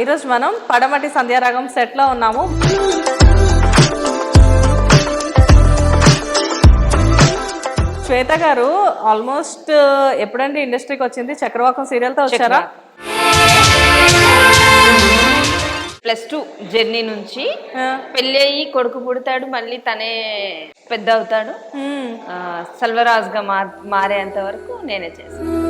ఈరోజు మనం పడమటి సంధ్యారాగం సెట్లో ఉన్నాము. శ్వేత గారు ఆల్మోస్ట్ ఎప్పుడండి ఇండస్ట్రీకి వచ్చింది? చక్రవాకం సీరియల్తో వచ్చారా ప్లస్ టూ జర్నీ నుంచి. పెళ్ళి అయ్యి కొడుకు పుడతాడు మళ్ళీ తనే పెద్ద అవుతాడు సల్వరాజ్గా మారేంత వరకు నేనే చేశాను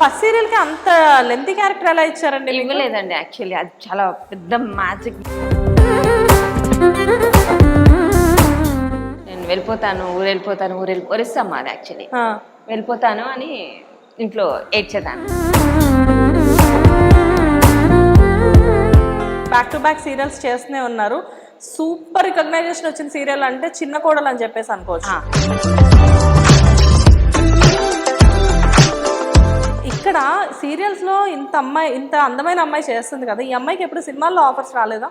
ఫస్ట్ సీరియల్కి అంత లెంతీ క్యారెక్టర్ ఎలా ఇచ్చారండి? ఇవ్వలేదండి యాక్చువల్లీ. అది చాలా పెద్ద మ్యాజిక్. నేను వెళ్ళిపోతాను ఊరు వెళ్ళిపోతాను ఊరు వెళ్ళి ఒరిస్తాం మాది యాక్చువల్లీ. వెళ్ళిపోతాను అని ఇంట్లో ఏడ్చేదాన్ని. బ్యాక్ టు బ్యాక్ సీరియల్స్ చేస్తూనే ఉన్నారు. సూపర్ రికగ్నైజేషన్ వచ్చిన సీరియల్ అంటే చిన్న కోడలు అని చెప్పేసి అనుకోవచ్చు. ఇక్కడ సీరియల్స్లో ఇంత అమ్మాయి ఇంత అందమైన అమ్మాయి చేస్తుంది కదా. ఈ అమ్మాయికి ఎప్పుడు సినిమాల్లో ఆఫర్స్ రాలేదా?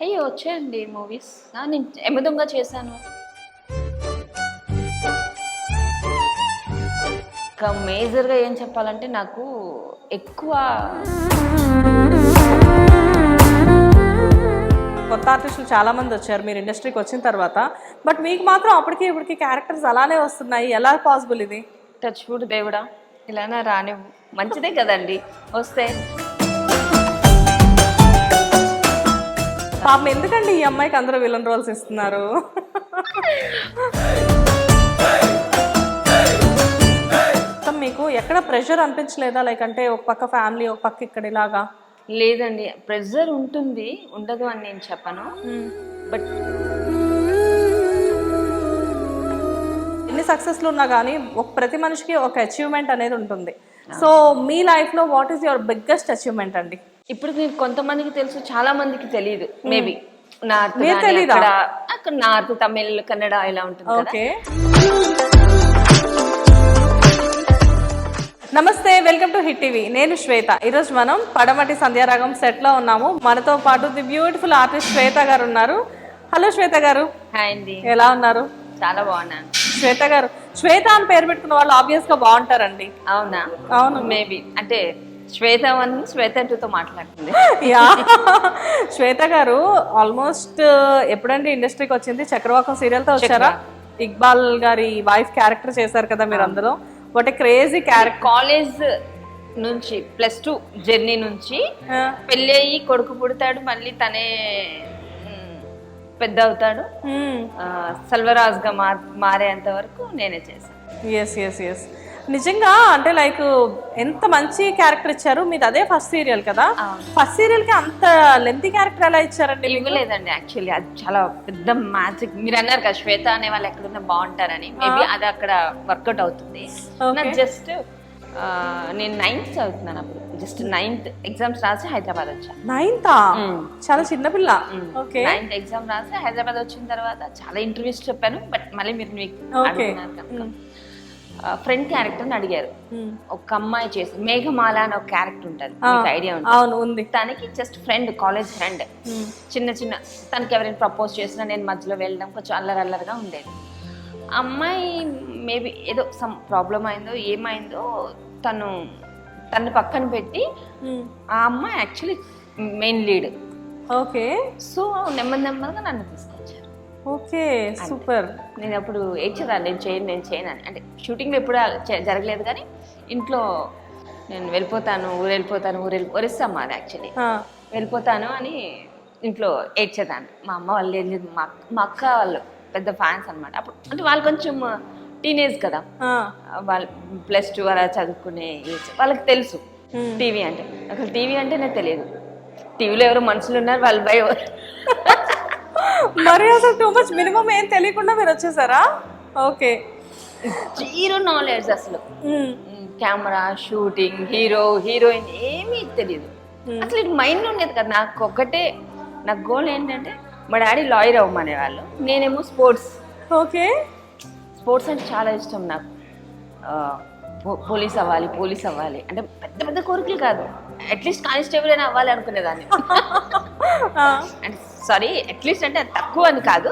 అయ్యో వచ్చాయండి మూవీస్. నేను ఎమదంగా చేశాను. ఇంకా మేజర్గా ఏం చెప్పాలంటే నాకు ఎక్కువ కొత్త ఆర్టిస్టులు చాలా మంది వచ్చారు మీరు ఇండస్ట్రీకి వచ్చిన తర్వాత. బట్ మీకు మాత్రం అప్పటికి ఇప్పటికి క్యారెక్టర్స్ అలానే వస్తున్నాయి. ఎలా పాసిబుల్ ఇది? టచ్ ఫుడ్ దేవుడా. ఇలానా రానివ్వు మంచిదే కదండి. వస్తే. పాపం ఎందుకండి ఈ అమ్మాయికి అందరూ విలన్ రోల్స్ ఇస్తున్నారు? మీకు ఎక్కడ ప్రెషర్ అనిపించలేదా? లైక్ అంటే ఒక పక్క ఫ్యామిలీ ఒక పక్క ఇక్కడ ఇలాగా? లేదండి. ప్రెజర్ ఉంటుంది. ఉండదు అని నేను చెప్పను. బట్ సక్సెస్లు ఉన్నా కానీ ఒక ప్రతి మనిషికి ఒక అచీవ్మెంట్ అనేది ఉంటుంది. సో మీ లైఫ్లో what is your biggest achievement అండి? ఇప్పుడు మీకు కొంతమందికి తెలుసు చాలా మందికి తెలియదు మేబీ నార్త్? అక్కడ నార్త్ తమిళ్ కన్నడ ఇలా ఉంటుంది ఓకే. నమస్తే వెల్కమ్ టు హిట్ టీవీ నేను శ్వేత. ఈరోజు మనం పడమటి సంధ్యారాగం సెట్లో ఉన్నాము. మనతో పాటు ది బ్యూటిఫుల్ ఆర్టిస్ట్ శ్వేత గారు ఉన్నారు. హలో శ్వేత గారు. హాయ్ అండి. ఎలా ఉన్నారు? చాలా బాగున్నాను. శ్వేత గారు. శ్వేత అని పేరు పెట్టుకున్న వాళ్ళు ఆబ్వియస్గా బాగుంటారండి. అవునా? అవును. మేబీ అంటే శ్వేత వన్ శ్వేత టూతో మాట్లాడుతుంది. యా. శ్వేత గారు ఆల్మోస్ట్ ఎప్పుడండి ఇండస్ట్రీకి వచ్చింది? చక్రవాకం సీరియల్తో వచ్చారా? ఇక్బాల్ గారి వైఫ్ క్యారెక్టర్ చేశారు కదా మీరు అందులో. వాట్ క్రేజీ క్యారెక్టర్ కాలేజ్ నుంచి ప్లస్ టూ జర్నీ నుంచి పెళ్ళి అయ్యి కొడుకు పుడతాడు మళ్ళీ తనే పెద్ద అవుతాడు ఆ, సల్వరాజ్గా మా మారేంత వరకు నేనే చేశాను ఎస్ ఎస్ ఎస్ నిజంగా అంటే లైక్ ఎంత మంచి క్యారెక్టర్ ఇచ్చారు? మీది అదే ఫస్ట్ సీరియల్ కదా? ఫస్ట్ సీరియల్కి అంత లెంతీ క్యారెక్టర్ ఎలా ఇచ్చారండి? ఇవ్వలేదండి యాక్చువల్లీ. అది చాలా పెద్ద మ్యాజిక్. మీరు అన్నారు కదా శ్వేత అనే వాళ్ళు ఎక్కడున్నా బాగుంటారని. మేబీ అది అక్కడ వర్కౌట్ అవుతుంది. జస్ట్ నేను నైన్త్ చదువుతున్నాను అప్పుడు. జస్ట్ నైన్త్ ఎగ్జామ్స్ రాసి హైదరాబాద్ వచ్చాను నైన్తా చాలా చిన్న పిల్ల. ఓకే నైన్త్ ఎగ్జామ్ రాసి హైదరాబాద్ వచ్చిన తర్వాత చాలా ఇంటర్వ్యూస్ చెప్పాను బట్ మళ్ళీ మీరు మీకు. ఫ్రెండ్ క్యారెక్టర్ని అడిగారు. ఒక అమ్మాయి చేసి మేఘమాల అని ఒక క్యారెక్టర్ ఉంటుంది. ఐడియా ఉంటుంది. తనకి జస్ట్ ఫ్రెండ్ కాలేజ్ ఫ్రెండ్ చిన్న చిన్న తనకి ఎవరైనా ప్రపోజ్ చేసినా నేను మధ్యలో వెళ్ళడం కొంచెం అల్లరి అల్లరిగా ఉండేది. అమ్మాయి మేబీ ఏదో సమ్ ప్రాబ్లం అయిందో ఏమైందో తను తను పక్కన పెట్టి ఆ అమ్మాయి actually main lead. Okay. So నెమ్మది నెమ్మదిగా నన్ను తీసుకొచ్చారు. Okay super. నేను అప్పుడు ఏడ్చేదాన్ని నేను చేయను నేను చేయను అని. అంటే షూటింగ్లో ఎప్పుడు జరగలేదు కానీ ఇంట్లో నేను వెళ్ళిపోతాను ఊరు వెళ్ళిపోతాను ఊరు వెళ్ళి ఒరిస్తాం మాది యాక్చువల్లీ. వెళ్ళిపోతాను అని ఇంట్లో ఏడ్చేదాన్ని. మా అమ్మ వాళ్ళు మా అక్క వాళ్ళు పెద్ద ఫ్యాన్స్ అన్నమాట. అప్పుడు అంటే వాళ్ళు కొంచెం టీనేజ్ కదా. వాళ్ళు ప్లస్ టూ అలా చదువుకునే ఏజ్ వాళ్ళకి తెలుసు. టీవీ అంటే. అసలు టీవీ అంటే నాకు తెలియదు. టీవీలో ఎవరు మనుషులు ఉన్నారు వాళ్ళు భయ. మరి అసలు టూ మచ్ మినిమం ఏం తెలియకుండా మీరు వచ్చేసారా? ఓకే. జీరో నాలెడ్జ్ అసలు. కెమెరా షూటింగ్ హీరో హీరోయిన్ ఏమీ తెలియదు. అసలు మైండ్ ఉండేది కదా. నాకు ఒకటే నా గోల్ ఏంటంటే మా డాడీ లాయర్ అవ్వమనేవాళ్ళు నేనేమో స్పోర్ట్స్. ఓకే. స్పోర్ట్స్ అంటే చాలా ఇష్టం నాకు. పోలీస్ అవ్వాలి పోలీస్ అవ్వాలి. అంటే పెద్ద పెద్ద కోరికలు కాదు. అట్లీస్ట్ కానిస్టేబుల్ అయినా అవ్వాలి అనుకునేదాన్ని. అంటే సారీ అట్లీస్ట్ అంటే అది తక్కువ అని కాదు.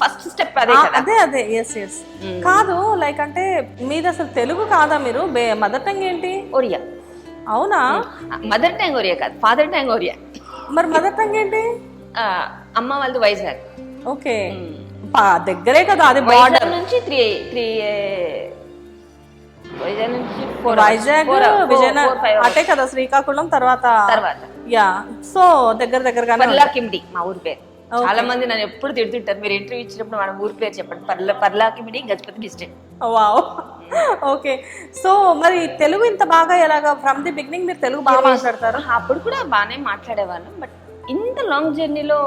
ఫస్ట్ స్టెప్ అదే అదే అదే. ఎస్ ఎస్ కాదు లైక్ అంటే మీది అసలు తెలుగు కాదా మీరు? మదర్ టంగ్ ఏంటి? ఒరియా. అవునా? మదర్ ట్యాంగ్ ఒరియా కాదు ఫాదర్ ట్యాంగ్ ఒరియా. మరి మదర్ టంగ్ ఏంటి? అమ్మ వాళ్ళది వైజాగ్. ఓకే. దగ్గరే కదా అది బార్డర్ నుంచి త్రీ త్రీ వైజాగ్ నుంచి వైజాగ్ విజయనగరం అటే కదా శ్రీకాకుళం తర్వాత. తర్వాత. యా సో దగ్గర దగ్గరగానే పర్లా కిమిడి మా ఊరి పేరు. చాలా మంది నన్ను ఎప్పుడు తిడుతుంటారు. మీరు ఇంటర్వ్యూ ఇచ్చినప్పుడు మన ఊరి పేరు చెప్పండి. Parla Parlakimidi Gajapati district. Wow. Okay. So మరి తెలుగు ఇంత బాగా ఎలాగా ఫ్రమ్ ది బిగినింగ్ మీరు తెలుగు బాగా మాట్లాడతారు? అప్పుడు కూడా బాగానే మాట్లాడేవాళ్ళం బట్ ఇంత లాంగ్ జర్నీలో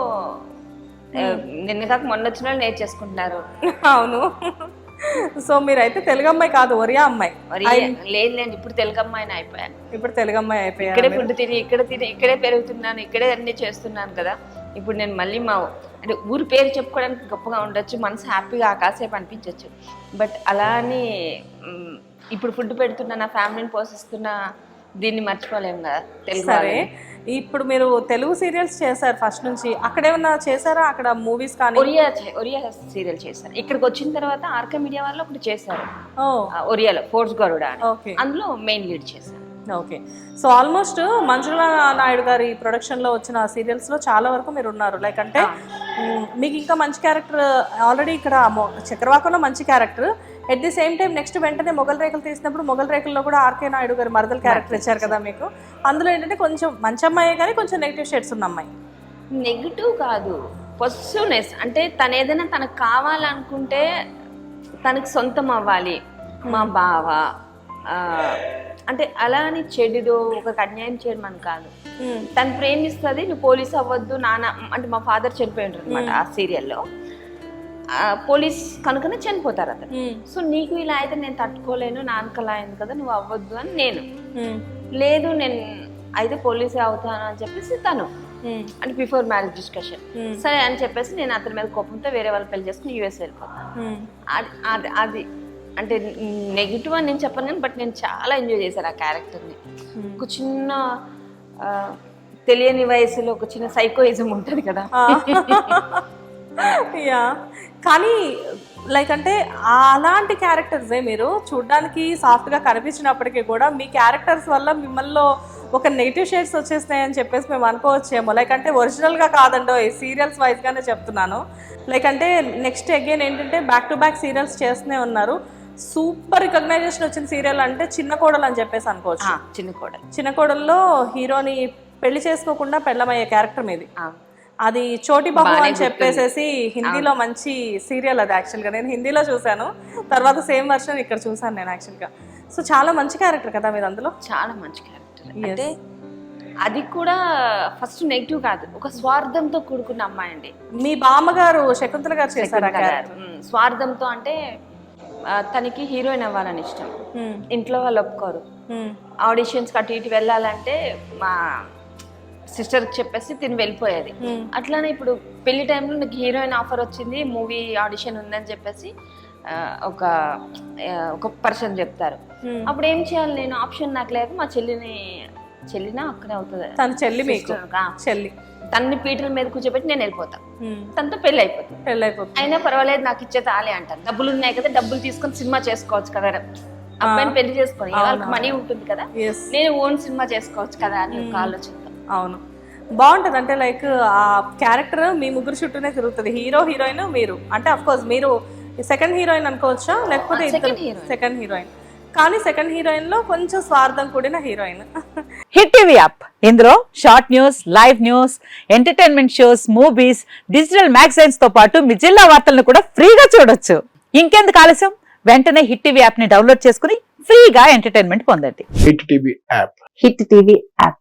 నిన్న కాక మొన్న వచ్చిన వాళ్ళు నేర్చేసుకుంటున్నారు. అవును. సో మీరైతే తెలుగు అమ్మాయి కాదు ఒరియా అమ్మాయి. లేదు లేండి ఇప్పుడు తెలుగు అమ్మాయిని అయిపోయాను. ఇప్పుడు తెలుగు అమ్మాయి అయిపోయారు ఇక్కడే ఫుడ్ తిని ఇక్కడ తిని ఇక్కడే పెరుగుతున్నాను ఇక్కడే అన్ని చేస్తున్నాను కదా. ఇప్పుడు నేను మళ్ళీ మా అంటే ఊరి పేరు చెప్పుకోవడానికి గొప్పగా ఉండొచ్చు మనసు హ్యాపీగా కాసేపు అనిపించవచ్చు బట్ అలా అని ఇప్పుడు ఫుడ్ పెడుతున్నా నా ఫ్యామిలీని పోషిస్తున్నా దీన్ని మర్చిపోలేము కదా తెలుగు సరే. ఇప్పుడు మీరు తెలుగు సీరియల్స్ చేశారు ఫస్ట్ నుంచి. అక్కడ ఏమన్నా చేశారా? అక్కడ మూవీస్ కానీ? ఒరియా ఒరియా సీరియల్ చేశారు. ఇక్కడికి వచ్చిన తర్వాత ఆర్కే మీడియా వాళ్ళు ఒకటి చేశారు. ఒరియాలో ఫోర్స్ గరుడ అందులో మెయిన్ లీడ్ చేశారు. Okay. So almost Manjula Naidu గారి ప్రొడక్షన్లో వచ్చిన సీరియల్స్లో చాలా వరకు మీరు ఉన్నారు. లైక్ అంటే మీకు ఇంకా మంచి క్యారెక్టర్ ఆల్రెడీ ఇక్కడ చక్రవాకంలో మంచి character. At the same time next వెంటనే మొగల్ రేఖలు తీసినప్పుడు మొగల్ రేఖల్లో కూడా ఆర్కే నాయుడు గారి మరదల క్యారెక్టర్ ఇచ్చారు కదా మీకు? అందులో ఏంటంటే కొంచెం మంచి అమ్మాయి కానీ కొంచెం నెగిటివ్ షేడ్స్ ఉన్న అమ్మాయి. నెగిటివ్ కాదు. పొసిటివ్నెస్ అంటే తను ఏదైనా తనకు కావాలనుకుంటే తనకి సొంతం అవ్వాలి. మా బావ ఆ, అంటే అలా అని చెడుదో ఒక అన్యాయం చేయడం అని కాదు. మ్, తను ప్రేమిస్తుంది నువ్వు పోలీస్ అవ్వద్దు నాన్న అంటే మా ఫాదర్ చనిపోయి ఉంటారు అనమాట ఆ సీరియల్లో. పోలీస్ కనుకనే చనిపోతారు అతను. సో నీకు ఇలా అయితే నేను తట్టుకోలేను నాన్నకు అలా అయింది కదా నువ్వు అవ్వద్దు అని నేను. లేదు నేను అయితే పోలీసే అవుతాను అని చెప్పేసి తను. అంటే బిఫోర్ మ్యారేజ్ డిస్కషన్. సరే అని చెప్పేసి నేను అతని మీద కోపంతో వేరే వాళ్ళు పెళ్ళి చేసుకుని యూఎస్ వెళ్ళిపోతాను. అది అది అంటే నెగిటివ్ అని నేను చెప్పను కానీ బట్ నేను చాలా ఎంజాయ్ చేశాను ఆ క్యారెక్టర్ని ఒక చిన్న తెలియని వయసులో ఒక చిన్న సైకోయిజం ఉంటుంది కదా. యా కానీ లైక్ అంటే అలాంటి క్యారెక్టర్సే మీరు. చూడ్డానికి సాఫ్ట్గా కనిపించినప్పటికీ కూడా మీ క్యారెక్టర్స్ వల్ల మిమ్మల్ని ఒక నెగిటివ్ షేడ్స్ వచ్చేస్తున్నాయని చెప్పేసి మేము అనుకోవచ్చేమో. లైక్ అంటే ఒరిజినల్గా కాదండో ఈ సీరియల్స్ వైజ్గానే చెప్తున్నాను. లైక్ అంటే నెక్స్ట్ అగైన్ ఏంటంటే బ్యాక్ టు బ్యాక్ సీరియల్స్ చేస్తూనే ఉన్నారు. సూపర్ రికగ్నైజేషన్ వచ్చిన సీరియల్ అంటే చిన్న కోడలు అని చెప్పేసి అనుకోవచ్చు. చిన్న కోడలు. చిన్న కోడల్లో హీరోని పెళ్ళి చేసుకోకుండా పెళ్ళమయ్యే క్యారెక్టర్ మీది. అది చోటి బాబు అని చెప్పేసేసి హిందీలో మంచి సీరియల్ అది యాక్చువల్గా నేను హిందీలో చూశాను. తర్వాత సేమ్ వర్షన్ ఇక్కడ చూశాను నేను యాక్చువల్గా సో చాలా మంచి క్యారెక్టర్ కదా మీరు అందులో? చాలా మంచి క్యారెక్టర్ అంటే అది కూడా ఫస్ట్ నెగిటివ్ కాదు. ఒక స్వార్థంతో కూడుకున్న అమ్మాయి అండి. మీ బామ్మగారు శకుంతల గారు చేశారు స్వార్థంతో అంటే తనకి హీరోయిన్ అవ్వాలని ఇష్టం. ఇంట్లో వాళ్ళు ఒప్పుకోరు. ఆడిషన్స్ అటు ఇటు వెళ్ళాలంటే మా సిస్టర్కి చెప్పేసి తిని వెళ్ళిపోయేది. అట్లానే ఇప్పుడు పెళ్ళి టైంలో నాకు హీరోయిన్ ఆఫర్ వచ్చింది మూవీ ఆడిషన్ ఉందని చెప్పేసి ఒక ఒక పర్సన్ చెప్తారు. అప్పుడు ఏం చేయాలి నేను? ఆప్షన్ నాకు లేక మా చెల్లిని చెల్లినా అక్కడే అవుతుంది. తన చెల్లి మీకు? చెల్లి. తన్ని పీటల మీద కూర్చోబెట్టి నేను వెళ్ళిపోతాను. తనతో పెళ్ళి అయిపోతుంది. పెళ్ళైపోతుంది. అయినా పర్వాలేదు నాకు ఇచ్చే తాలే అంటాను డబ్బులు ఉన్నాయి కదా డబ్బులు తీసుకొని సినిమా చేసుకోవచ్చు కదా. అబ్బాయిని పెళ్ళి చేసుకొని వాళ్ళకి మనీ ఉంటుంది కదా. నేను ఓన్ సినిమా చేసుకోవచ్చు కదా అని ఒక ఆలోచనతో. అవును. బాగుంటుంది. అంటే లైక్ ఆ క్యారెక్టర్ మీ ముగ్గురు చుట్టూనే తిరుగుతుంది. హీరో హీరోయిన్ మీరు. అంటే అఫ్ కోర్స్ మీరు సెకండ్ హీరోయిన్ అనుకోవచ్చా? లేకపోతే ఇద్దరు. సెకండ్ హీరోయిన్ కానీ సెకండ్ హీరోయిన్లో కొంచెం స్వార్థం కూడిన హీరోయిన్ హిట్ టీవీ యాప్ ఇందులో short news live news entertainment shows movies digital మ్యాగజైన్స్తో పాటు మీ జిల్లా వార్తలను కూడా ఫ్రీగా చూడొచ్చు. ఇంకెందుకు ఆలస్యం? వెంటనే హిట్ టీవీ యాప్ని డౌన్లోడ్ చేసుకుని ఫ్రీగా ఎంటర్టైన్మెంట్ పొందండి. Hit TV app hit TV app